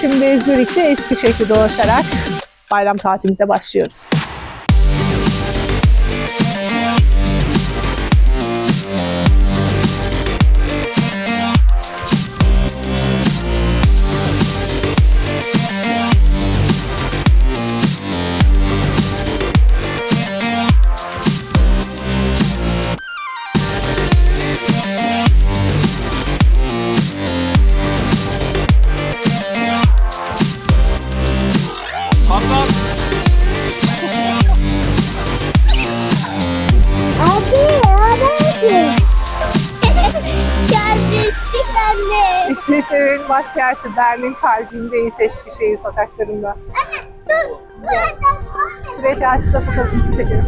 Şimdi Zürih'te Eskişehir'de dolaşarak bayram tatilimize başlıyoruz. İsviçre'nin başkenti Berlin kalbindeyiz Eskişehir sokaklarında. Dur. Şuraya karşıda fotoğrafımızı çekelim.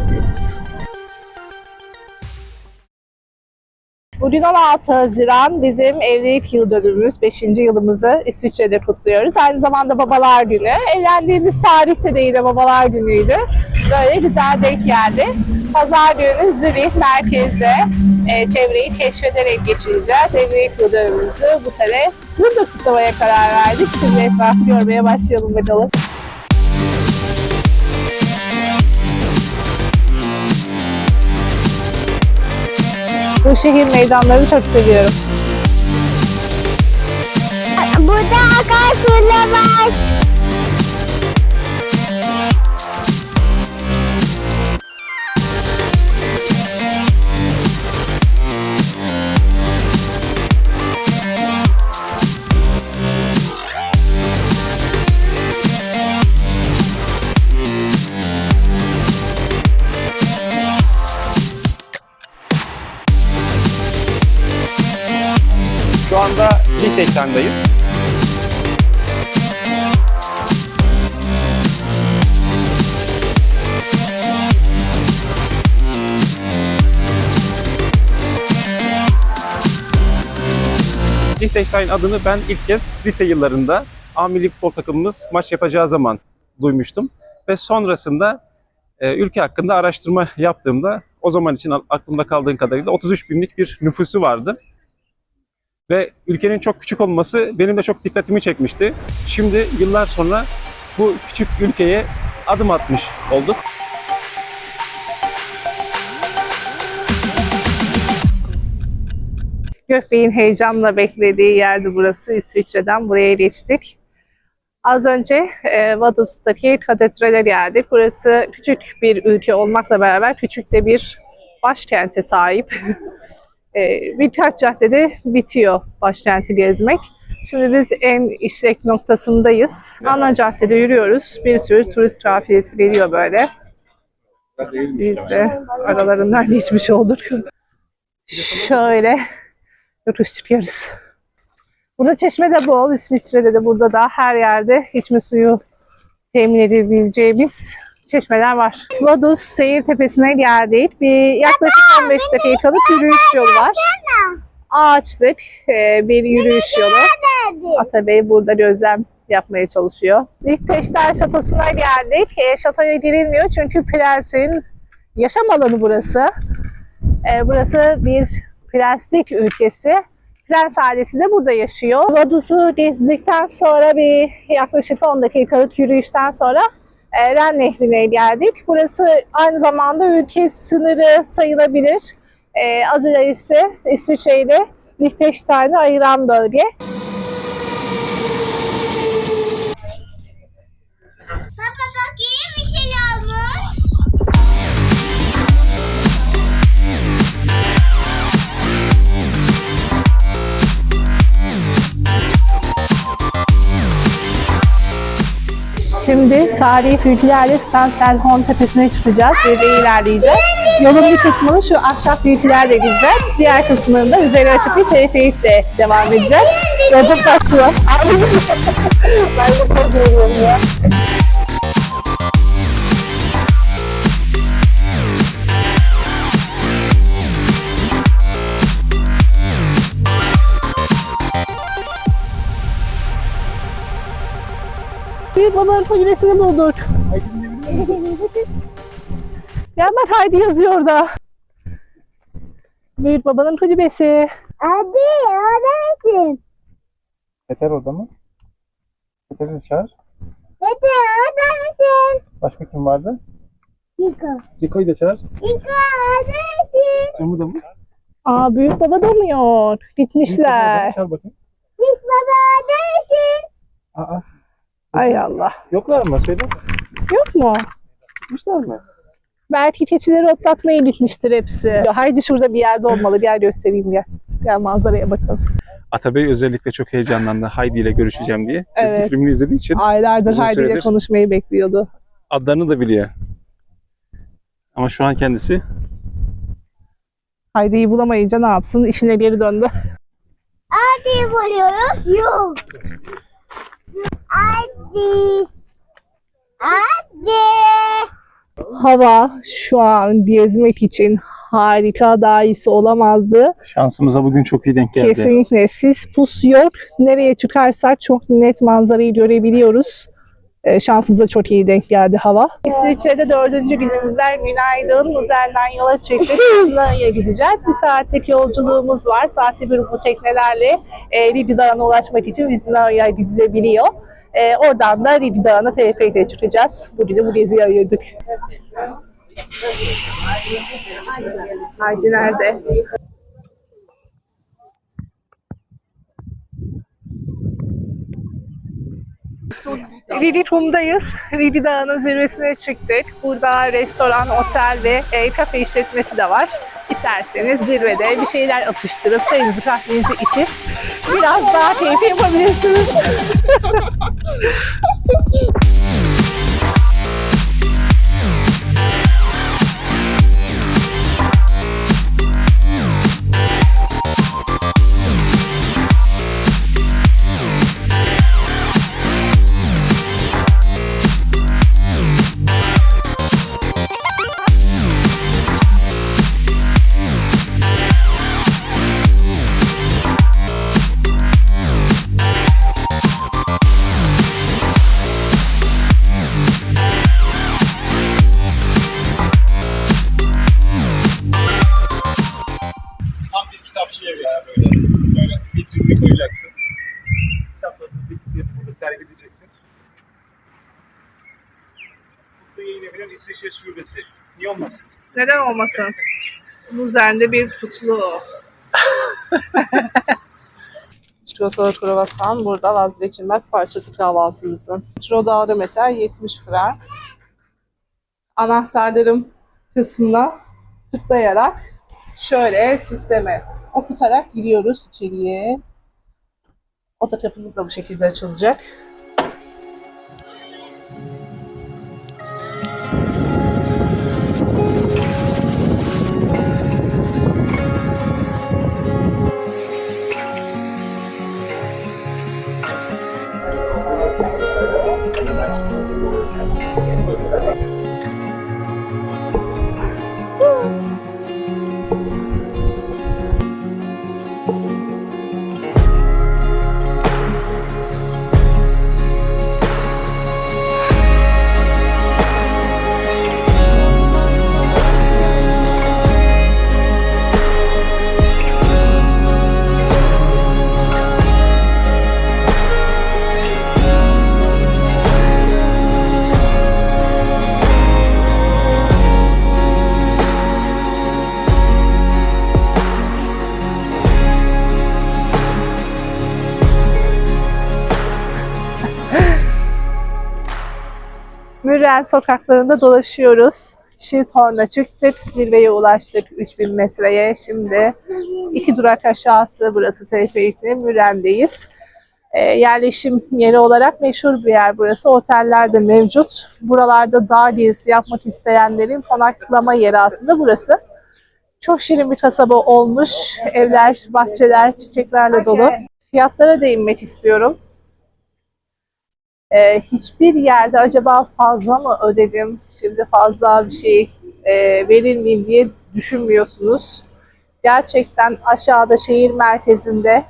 Bugün 16 Haziran bizim evlilik yıl dönümümüz. 5. yılımızı İsviçre'de kutluyoruz. Aynı zamanda babalar günü. Evlendiğimiz tarihte de yine babalar günüydü. Böyle güzel denk geldi. Pazar günü Zürih merkezde e, çevreyi keşfederek geçireceğiz. Evlilik yıl bu sene burada kutlamaya karar verdik. Şimdi etrafı görmeye başlayalım bakalım. Bu şehir meydanlarını çok seviyorum. Burada akarsular var. Şu anda Liechtenstein'dayız. Liechtenstein adını ben ilk kez lise yıllarında A milli futbol takımımız maç yapacağı zaman duymuştum. Ve sonrasında e, ülke hakkında araştırma yaptığımda o zaman için aklımda kaldığım kadarıyla 33 binlik bir nüfusu vardı. Ve ülkenin çok küçük olması benim de çok dikkatimi çekmişti. Şimdi yıllar sonra bu küçük ülkeye adım atmış olduk. Gökbey'in heyecanla beklediği yerdi burası. İsviçre'den buraya geçtik. Az önce e, Vaduz'daki katedrale geldik. Burası küçük bir ülke olmakla beraber küçük de bir başkente sahip. e, birkaç caddede bitiyor başkenti gezmek. Şimdi biz en işlek noktasındayız. Ana caddede yürüyoruz. Bir sürü turist kafilesi geliyor böyle. Biz de aralarından geçmiş olduk. Şöyle yokuş çıkıyoruz. Burada çeşme de bol. İsviçre'de de burada da her yerde içme suyu temin edebileceğimiz çeşmeler var. Vaduz Seyir Tepesi'ne geldik. Bir yaklaşık 15 dakikalık yürüyüş yolu var. Ağaçlık e, bir yürüyüş yolu. Atabey burada gözlem yapmaya çalışıyor. Liechtenstein Şatosu'na geldik. E, şatoya girilmiyor çünkü prensin yaşam alanı burası. E, burası bir prenslik ülkesi. Prens ailesi de burada yaşıyor. Vaduz'u gezdikten sonra bir yaklaşık 10 dakikalık yürüyüşten sonra Ren Nehri'ne geldik. Burası aynı zamanda ülke sınırı sayılabilir. E, az ilerisi İsviçre ile Liechtenstein'i ayıran bölge. Şimdi tarihi ülkelerle Stenselhorn tepesine çıkacağız ve de ilerleyeceğiz. Yolun bir kısmını şu ahşap ülkelerle gideceğiz. Diğer kısmında üzeri açık bir teleferikle devam edeceğiz. Yolculuk başlıyor. ben de yoruldum ya. Bir babanın kulübesini bulduk. Ya bak Haydi yazıyor orada. Büyük babanın kulübesi. Abi, orada mısın? Yeter orada mı? Hepiniz çağır. Dede orada mısın? Başka kim vardı? Niko. Ciko'yu da çağır. Niko orada mısın? Camı da mı? Aa büyük baba da mı yok? Gitmişler. Çağır bakayım. Niko baba orada mısın? Aa, Ay Allah. yoklar mı? Söyle. Yok mu? Gitmişler mi? Belki keçileri otlatmaya gitmiştir hepsi. Haydi şurada bir yerde olmalı. Gel göstereyim gel. Gel manzaraya bakalım. Atabey özellikle çok heyecanlandı. Haydi ile görüşeceğim diye. Çizgi Evet. filmini izlediği için Aylardır Uzun Haydi ile süredir- konuşmayı bekliyordu. adlarını da biliyor. Ama şu an kendisi Haydi'yi bulamayınca ne yapsın? İşine geri döndü. Hadi buluyoruz. Yok. Hadi. Hadi. Hava şu an gezmek için harika daha iyisi olamazdı. şansımıza bugün çok iyi denk geldi. Kesinlikle sis pus yok. Nereye çıkarsak çok net manzarayı görebiliyoruz. Ee, şansımıza çok iyi denk geldi hava. İsviçre'de dördüncü günümüzden günaydın. Luzern'den yola çıktık. Kızılay'a gideceğiz. Bir saatlik yolculuğumuz var. Saatte bir bu teknelerle e, Ridi Dağı'na ulaşmak için Vizna'ya gidilebiliyor. E, oradan da Ridi Dağı'na teleferikle çıkacağız. Bugünü bu geziye ayırdık. Haydi nerede? Ridi Kum'dayız. Ridi Dağı'nın zirvesine çıktık. Burada restoran, otel ve e, kafe işletmesi de var. İsterseniz zirvede bir şeyler atıştırıp çayınızı kahvenizi içip biraz daha keyif yapabilirsiniz. Thank you. Evi'nin İsviçre Şubesi. Niye olmasın? Neden olmasın? Luzern'de bir kutlu. Çikolatalı kruvasan burada vazgeçilmez parçası kahvaltımızın. Rodağ'da mesela 70 frank. Anahtarlarım kısmına tıklayarak şöyle sisteme okutarak giriyoruz içeriye. Oda kapımız da bu şekilde açılacak. Mürren sokaklarında dolaşıyoruz. Şilthorn'a çıktık. Zirveye ulaştık 3000 metreye. Şimdi iki durak aşağısı burası teleferikli Mürren'deyiz. Ee, yerleşim yeri olarak meşhur bir yer burası. Oteller de mevcut. Buralarda dağ gezisi yapmak isteyenlerin konaklama yeri aslında burası. Çok şirin bir kasaba olmuş. Evler, bahçeler, çiçeklerle dolu. Fiyatlara değinmek istiyorum. Ee, hiçbir yerde acaba fazla mı ödedim, şimdi fazla bir şey e, verir diye düşünmüyorsunuz. Gerçekten aşağıda şehir merkezinde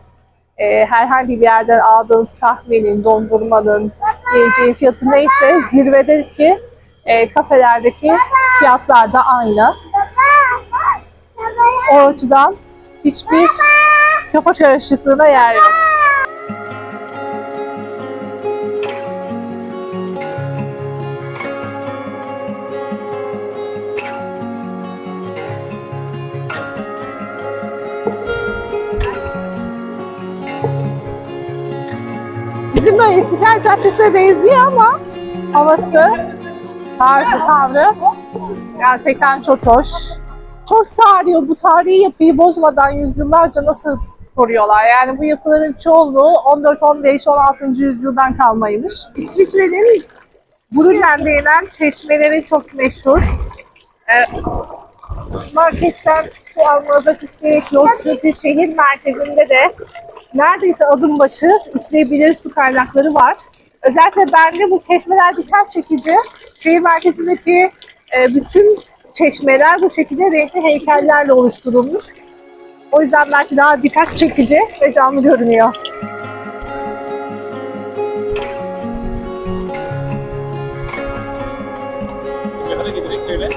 e, herhangi bir yerden aldığınız kahvenin, dondurmanın, yiyeceğin fiyatı neyse zirvedeki e, kafelerdeki fiyatlar da aynı. O açıdan hiçbir kafa karışıklığına yer yok. Böyle İstiklal Caddesi'ne benziyor ama havası, tarzı, tavrı gerçekten çok hoş. Çok tarihi, bu tarihi yapıyı bozmadan yüzyıllarca nasıl koruyorlar? Yani bu yapıların çoğunluğu 14, 15, 16. yüzyıldan kalmaymış. İsviçre'nin Brüllen denilen çeşmeleri çok meşhur. Ee, marketten su almanıza gerek yok. Çünkü şehir merkezinde de neredeyse adım başı içilebilir su kaynakları var. Özellikle bende bu çeşmeler dikkat çekici. Şehir merkezindeki e, bütün çeşmeler bu şekilde renkli heykellerle oluşturulmuş. O yüzden belki daha dikkat çekici ve canlı görünüyor. Hadi giderek söyle.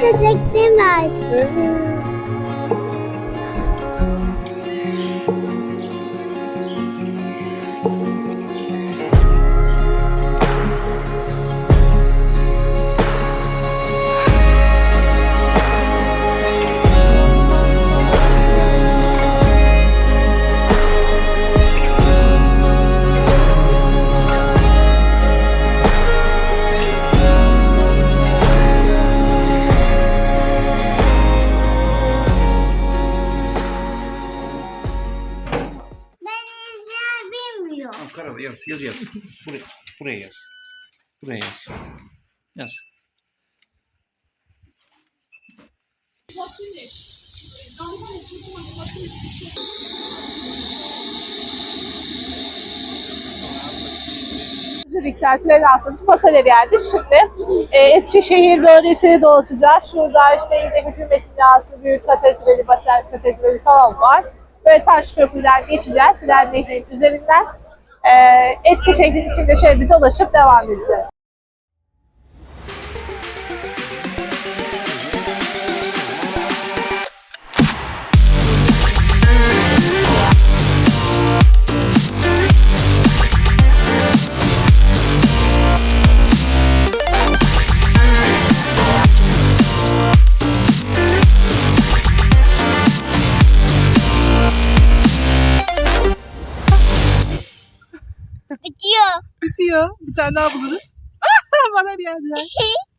Çektim var. Yaz, yaz yaz. Buraya, buraya yaz. Buraya yaz. Yaz. Zürih tatilleri altında Pasaler'e geldik. Şimdi e, Eskişehir bölgesini dolaşacağız. Şurada işte yine hükümet binası, büyük katedrali, Basel katedrali falan var. Böyle taş köprüden geçeceğiz. Siler Nehri'nin üzerinden. E, Eskişehir'in içinde şöyle bir dolaşıp devam edeceğiz. Tane daha buluruz. Bana geldiler.